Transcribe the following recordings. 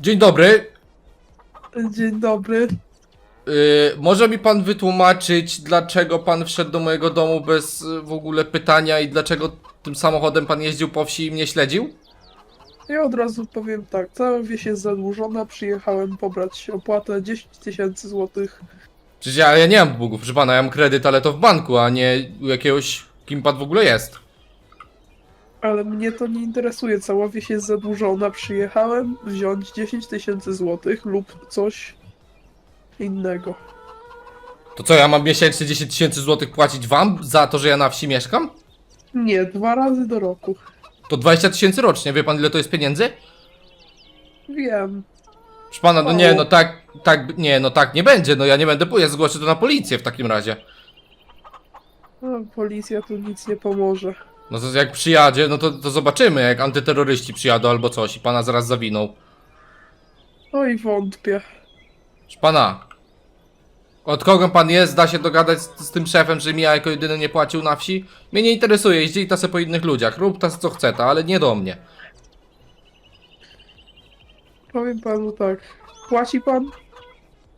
Dzień dobry. Dzień dobry. Yy, może mi pan wytłumaczyć, dlaczego pan wszedł do mojego domu bez y, w ogóle pytania i dlaczego tym samochodem pan jeździł po wsi i mnie śledził? Ja od razu powiem tak, cała wieś jest zadłużona, przyjechałem pobrać opłatę 10 tysięcy złotych. Przecież ja, ja nie mam długów, proszę pana, ja mam kredyt, ale to w banku, a nie u jakiegoś, kim pan w ogóle jest. Ale mnie to nie interesuje, cała wieś jest zadłużona, przyjechałem wziąć 10 tysięcy złotych lub coś innego. To co, ja mam miesięcznie 10 tysięcy złotych płacić wam za to, że ja na wsi mieszkam? Nie, dwa razy do roku. To 20 tysięcy rocznie, wie pan ile to jest pieniędzy? Wiem. Proszę pana, no nie, no tak, tak, nie, no tak nie będzie, no ja nie będę, ja zgłoszę to na policję w takim razie. A, policja tu nic nie pomoże. No to jak przyjadzie, no to, to zobaczymy, jak antyterroryści przyjadą albo coś i pana zaraz zawiną. Oj, wątpię. Proszę pana, od kogo pan jest, da się dogadać z, z tym szefem, że mi ja jako jedyny nie płacił na wsi? Mnie nie interesuje, jeździ ta se po innych ludziach, rób ta co chce ta, ale nie do mnie. Powiem panu tak, płaci pan?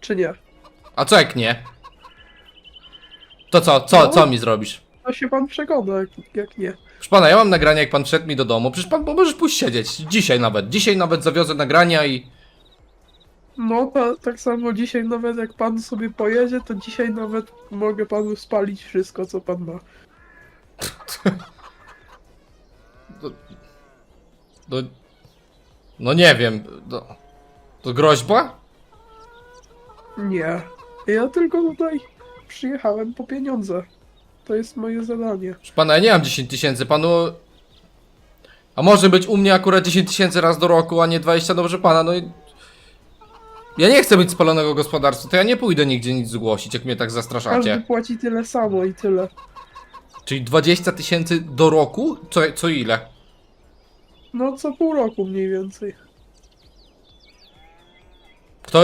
Czy nie? A co jak nie? To co, co, co mi zrobisz? To się pan przekona, jak, jak nie. Proszę pana, ja mam nagranie jak pan wszedł mi do domu, przecież pan możesz pójść siedzieć, dzisiaj nawet, dzisiaj nawet zawiozę nagrania i... No, ta, tak samo dzisiaj nawet jak pan sobie pojedzie, to dzisiaj nawet mogę panu spalić wszystko, co pan ma. No, no nie wiem, to groźba? Nie. Ja tylko tutaj przyjechałem po pieniądze. To jest moje zadanie. Proszę pana, ja nie mam 10 tysięcy, panu... A może być u mnie akurat 10 tysięcy raz do roku, a nie 20, dobrze pana, no i... Ja nie chcę mieć spalonego gospodarstwa, to ja nie pójdę nigdzie nic zgłosić, jak mnie tak Każdy zastraszacie. płaci tyle samo i tyle. Czyli 20 tysięcy do roku? Co, co ile? No, co pół roku mniej więcej. Kto...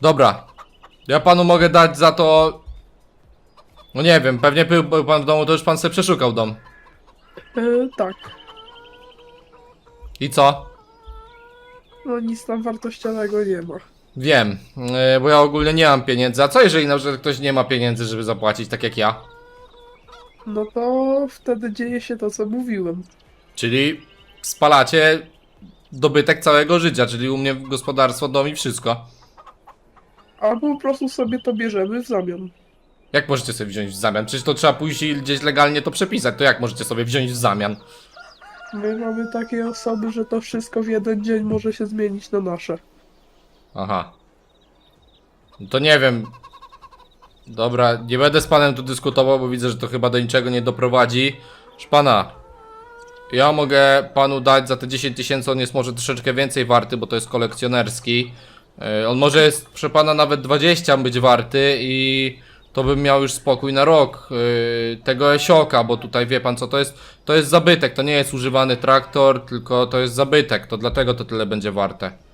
Dobra. Ja panu mogę dać za to... No nie wiem, pewnie był był pan w domu, to już pan sobie przeszukał dom. E, tak. I co? No, nic tam wartościowego nie ma. Wiem, yy, bo ja ogólnie nie mam pieniędzy. A co jeżeli na przykład ktoś nie ma pieniędzy, żeby zapłacić, tak jak ja? No to wtedy dzieje się to, co mówiłem. Czyli spalacie dobytek całego życia, czyli u mnie gospodarstwo, dom i wszystko. Albo po prostu sobie to bierzemy w zamian. Jak możecie sobie wziąć w zamian? Przecież to trzeba pójść i gdzieś legalnie to przepisać. To jak możecie sobie wziąć w zamian? My mamy takie osoby, że to wszystko w jeden dzień może się zmienić na nasze. Aha. No to nie wiem. Dobra, nie będę z panem tu dyskutował, bo widzę, że to chyba do niczego nie doprowadzi. Proszę pana, ja mogę panu dać za te 10 tysięcy, on jest może troszeczkę więcej warty, bo to jest kolekcjonerski. Yy, On może jest, proszę pana, nawet 20 być warty i to bym miał już spokój na rok yy, tego Esioka, bo tutaj wie pan co to jest? To jest zabytek, to nie jest używany traktor, tylko to jest zabytek, to dlatego to tyle będzie warte.